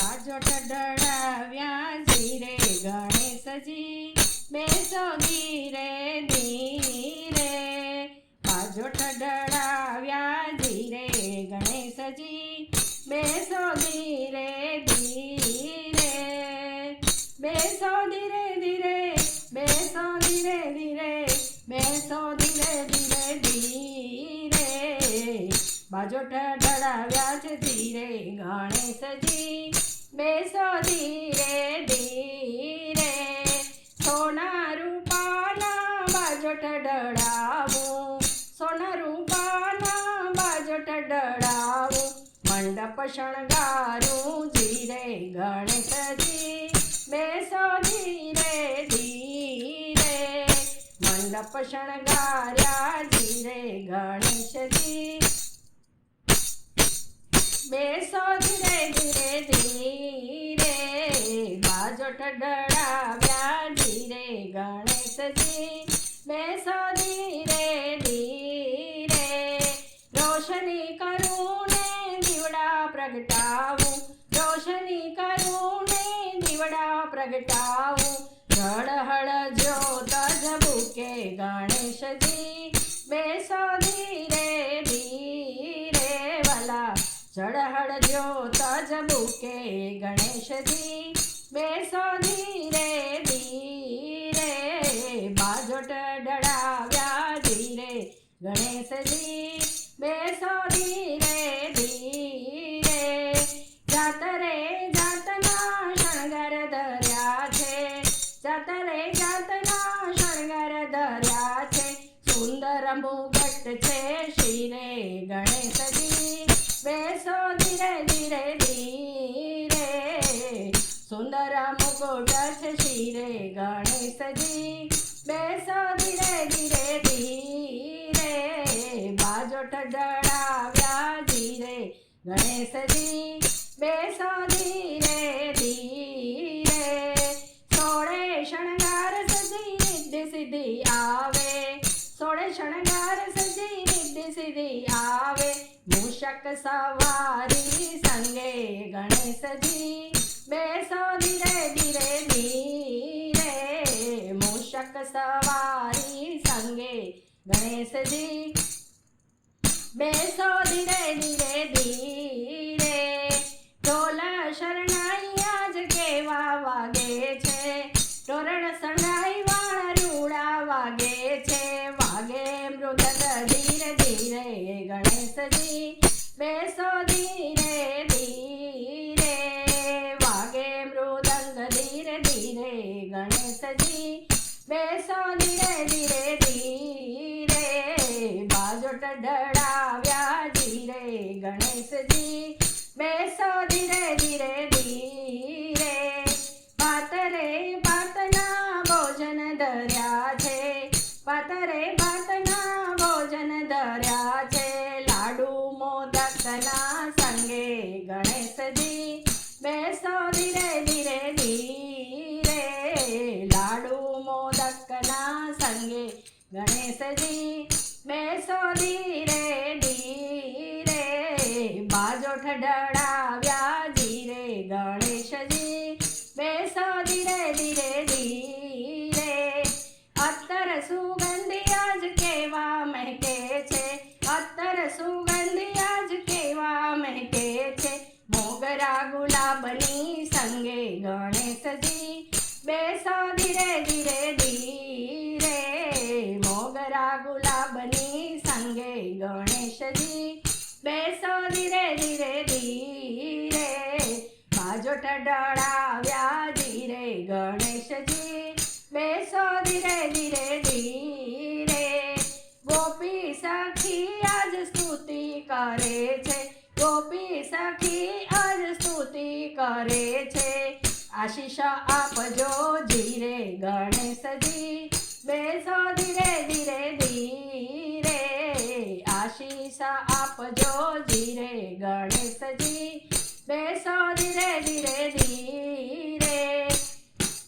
બાજોટ ડળાવ્યા ધીરે ગણેશજી, બેસો ધીરે ધીરે. બાજોટ ડળાવ્યા ધીરે ગણેશજી, બેસો ધીરે ધીરે. બેસો ધીરે ધીરે, બેસો ધીરે ધીરે. બાજોટ ઠડાવ્યા છે ધીરે ગણેશજી. બેસો ધીરે ધીરે. સોના રૂપાના બાજો ડળાવું સોના રૂપાના બાજો ડળાવું મંડપ શણગારું ધીરે ગણેશજી. બેસો ધીરે ધીરે. મંડપ શણગાર્યા ધીરે ગણેશજી. બેસો ધીરે ધીરે ધીરે બાજો ડળાવ્યા ધીરે ગણેશજી. બેસો ધીરે ધીરે. રોશની કરું ને દીવડા પ્રગટાવું. રોશની કરું ને દીવડા પ્રગટાવું. હળ જ્યોત જબુકે ગણેશજી. બેસો વાલા ઝળહળ જ્યોત જબુકે ગણેશજી. બેસો ધીરે ધીરે, બાજોટ ડળાવ્યા ધીરે. ગણેશજી, બેસો ધીરે ધીરે. જાતરે જાતના શણગર ધર્યા છે. જાતરે જાતના શણગર ધર્યા છે. સુંદર મુગટ છે શિરે ગણેશજી. બેસો ધીરે ધીરે ધીરે. સુંદર મુગટ છે શિરે ગણેશજી. બેસો ધીરે ધીરે ધીરે. બાજોટ ડળાવ્યા ધીરે ગણેશજી. બેસો ધીરે ધીરે. સોળે શણગાર સજી સિદ્ધિ આવે. સોળે શણગાર મૂષક સવારી સંગે ગણેશજી બેસો ધીરે ધીરે. ધીરે મૂષક સવારી સંગે ગણેશજી બેસો ધીરે ધીરે ધીરે. ઢોલ શરણાઈ આજ કેવા વાગે છે? તોરણ શરણાઈ વાણ રૂડા વાગે છે? બેસો ધીરે ધીરે, વાગે મૃદંગ ધીરે ધીરે, ગણેશજી બેસો ધીરે ધીરે ધીરે, બાજોટ ડળાવ્યા ધીરે, ગણેશજી બેસો ધીરે ધીરે ધીરે પાતરે પાતના ભોજન ધર્યા છે પાતરે પાતના ધીરે ધીરે બાજોઠ ડળાવ્યા ધીરે ગણેશજી. બેસો ધીરે ધીરે ધીરે. અત્તર સુગંધી આજ કેવા મહેકે છે? અત્તર સુગંધી આજ કેવા મહેકે છે? મોગરા ગુલાબની સંગે ગણેશજી. બેસો ધીરે ધીરે ધીરે. મોગરા ગુલાબની ગણેશજી, બેસો ધીરે ધીરે ધીરે. બાજો ડળાવ્યા ધીરે, ગણેશજી, બેસો ધીરે ધીરે ધીરે. ગોપી સખી આજ સ્તુતિ કરે છે. ગોપી સખી આજ સ્તુતિ કરે છે. આશીષ આપજો ધીરે ગણેશજી આશીષ આપજો ધીરે ગણેશજી બેસો ધીરે ધીરે ધીરે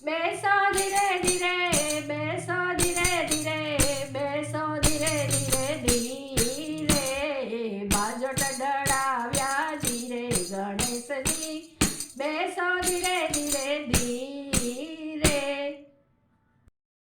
બેસો ધીરે ધીરે બેસો ધીરે ધીરે બેસો ધીરે ધીરે ધીરે બાજોટ ડળાવ્યા